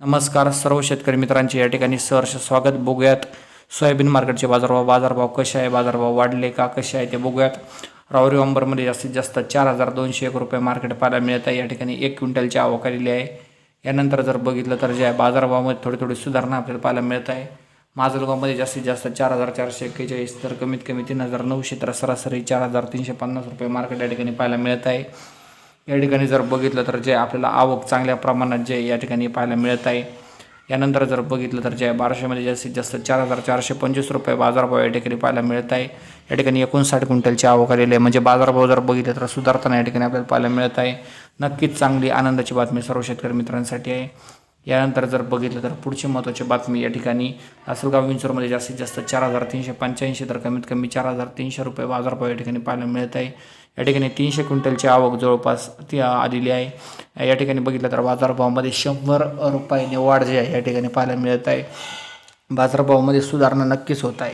नमस्कार सर्व शेतकरी मित्रांचे या ठिकाणी सहर्ष स्वागत. बघूयात सोयाबीन मार्केटचे बाजारभाव बाजारभाव कसे आहे? बाजारभाव वाढले का कसे आहे ते बघूयात. रावरी अंबरमध्ये जास्तीत जास्त चार हजार दोनशे एक रुपये मार्केट पाहायला मिळत आहे. या ठिकाणी एक क्विंटलची आवक आलेली आहे. यानंतर जर बघितलं तर जे आहे बाजारभावामध्ये थोडी थोडी सुधारणा आपल्याला पाहायला मिळत आहे. माजलगावमध्ये जास्तीत जास्त चार हजार चारशे एक्केचाळीस तर कमीत कमी तीन हजार नऊशे तर सरासरी चार हजार तीनशे पन्नास रुपये मार्केट या ठिकाणी पाहायला मिळत आहे. या ठिकाणी जर बघितलं तर जे आपल्याला आवक चांगल्या प्रमाणात जे या ठिकाणी पाहायला मिळत आहे यानंतर जर बघितलं तर जे बाराशेमध्ये जास्तीत जास्त चार हजार चारशे पंचवीस रुपये बाजारभाव या ठिकाणी पाहायला मिळत आहे. या ठिकाणी एकोणसाठ क्विंटलची आवक आलेली आहे. म्हणजे बाजारभाव जर बघितलं तर सुधारताना या ठिकाणी आपल्याला पाहायला मिळत आहे. नक्कीच चांगली आनंदाची बातमी सर्व शेतकरी मित्रांसाठी आहे. यानंतर जर बघितलं तर पुढची महत्त्वाची बातमी या ठिकाणी असलगाव विंचूरमध्ये जास्तीत जास्त चार हजार तीनशे पंच्याऐंशी तर कमीत कमी चार हजार तीनशे रुपये बाजारभाव या ठिकाणी पाहायला मिळत आहे. या ठिकाणी तीनशे क्विंटलची आवक जवळपास ती आलेली आहे. या ठिकाणी बघितलं तर बाजारभावामध्ये शंभर रुपयाने वाढ जी आहे या ठिकाणी पाहायला मिळत आहे. बाजारभावामध्ये सुधारणा नक्कीच होत आहे.